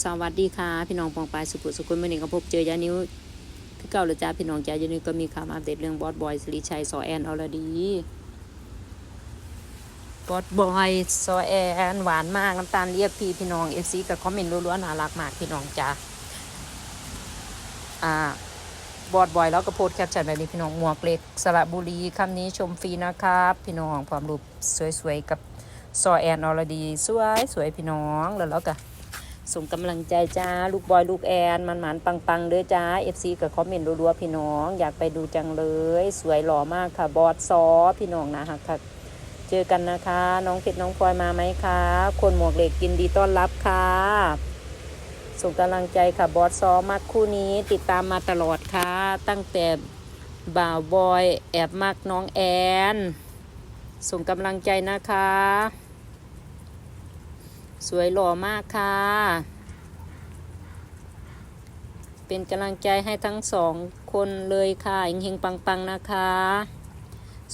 สวัสดีค่ะ พี่น้องปองปายสุขุสุขุนมื่อนี้ก็พบเจอยานิ้วคือเก่าเลยจ้าพี่น้องจ้ายานิ้วก็มีข่าวอัปเดตเรื่องบอสบอยสิริชัยสอแอนอรดีบอสบอยสอแอนหวานมากน้ำตาลเรียบพี่พี่น้องเอฟซีกับคอมเมนต์ล้วนๆน่ารักมากพี่น้องจ้าอ่าบอสบอยแล้วก็โพสแคปชั่นแบบนี้พี่น้องหมวกเล็กสระบุรีคำนี้ชมฟรีนะครับ พี่น้องความรูปสวยๆกับซอแอนอรดี สวยสวยพี่น้องแล้วแล้วก็ ส่งกำลังใจจ้า ลูกบอยลูกแอนมันหมานปังปังๆเด้อจ้า FC กับคอมเมนต์รัวๆพี่น้อง อยากไปดูจังเลย สวยหล่อมากค่ะ บอสซอพี่น้องนะฮะค่ะ เจอกันนะคะ น้องเพชรน้องพลอยมาไหมคะ คนหมวกเหล็กกินดีต้อนรับค่ะ ส่งกำลังใจค่ะ บอสซอมักคู่นี้ติดตามมาตลอดค่ะ ตั้งแต่บ่าวบอยแอบมักน้องแอน ส่งกำลังใจนะคะ สวยหล่อมากค่ะ เป็นกำลังใจให้ทั้งสองคนเลยค่ะเฮงๆปังๆนะคะ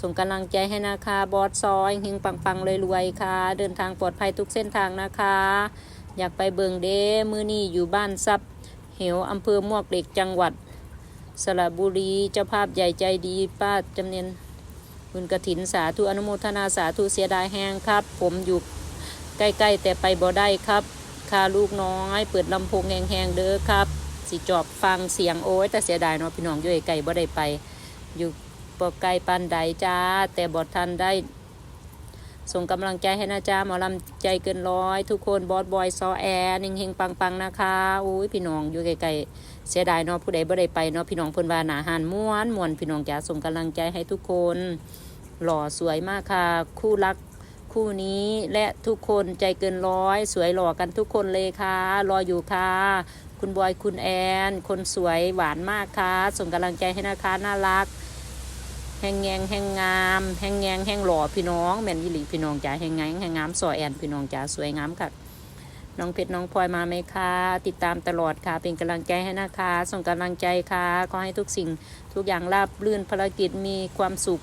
ส่งกำลังใจให้นะคะ บอสซอยเฮงๆปังๆรวยๆค่ะ เดินทางปลอดภัยทุกเส้นทางนะคะ อยากไปเบิงเด้มือนี่อยู่บ้านซับเหวอำเภอมวกเหล็กจังหวัด สระบุรีเจ้าภาพใหญ่ใจดีป้าจำเนียนบุญกระถินสาธุอนุโมทนาสาธุเสียดายแห้งครับ ผมอยู่ ใกล้ๆแต่ไปบ่ได้ครับค่าลูกน้อย เปิดลำโพงแหงๆเด้อครับ สิจอบฟังเสียงโอ้ยแต่เสียดายเนาะพี่น้องอยู่ไกลๆบ่ได้ไป อยู่ปไกลปานใดจ้า แต่บ่ทันได้ ส่งกำลังใจให้นะจ้าหมอลำใจเกินร้อย ทุกคนบอสบอยซอแอร์เฮงปังๆนะคะอุ้ยพี่น้องอยู่ไกลๆเสียดายเนาะผู้ใดบ่ได้ไปเนาะพี่น้องเพิ่นว่าหนาหานม่วนม่วนพี่น้องจ้าส่งกำลังใจให้ทุกคน หล่อสวยมากค่ะ คู่รัก คู่นี้และทุกคนใจเกินร้อย สวยหล่อกันทุกคนเลยค่ะ รออยู่ค่ะ คุณบอยคุณแอน คนสวยหวานมากค่ะ ส่งกำลังใจให้นะคะน่ารัก แหงแงงแหงงามแหงแงงแหงหล่อพี่น้องแม่นยิหลีพี่น้องจ๋าแหงแงงแหงงามสอแอนพี่น้องจ๋าสวยงามค่ะน้องเพชรน้องพลอยมาไหมคะ ติดตามตลอดค่ะ เป็นกำลังใจให้นะคะ ส่งกำลังใจค่ะ ขอให้ทุกสิ่งทุกอย่างราบรื่นภารกิจมีความสุข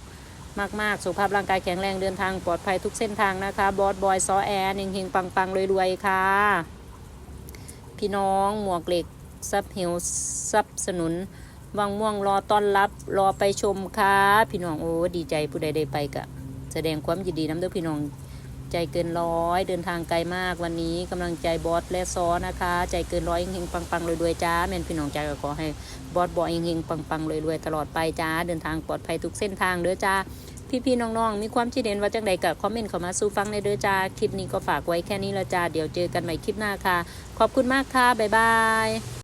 มาก ๆ สุขภาพร่างกายแข็งแรงเดินทางปลอดภัยทุกเส้นทางนะคะ บอสบอยซอแอนเฮงๆปังๆรวยๆ ค่ะ พี่น้องหมวกเหล็กซับเฮวซับสนุนวังม่วงรอต้อนรับรอไปชมค่ะ พี่น้องโอ้ดีใจผู้ใดได้ไปกะแสดงความยินดีน้ำเด้อพี่น้อง ใจเกินร้อย เดินทางไกลมากวันนี้กำลังใจบอสและซอนะคะ ใจเกินร้อยเฮงปังๆรวยๆจ้าแม่นพี่น้องใจก็ขอให้บอสบอยเฮงปังๆรวยๆตลอดไปจ้าเดินทางปลอดภัยทุกเส้นทางเด้อจ้าพี่ๆน้องๆ มีความคิดเห็นว่าจังใดกับคอมเมนต์เข้ามาสู่ฟังในเด้อจ้าคลิปนี้ก็ฝากไว้แค่นี้ละจ้าเดี๋ยวเจอกันใหม่คลิปหน้าค่ะ ขอบคุณมากค่ะบ๊ายบาย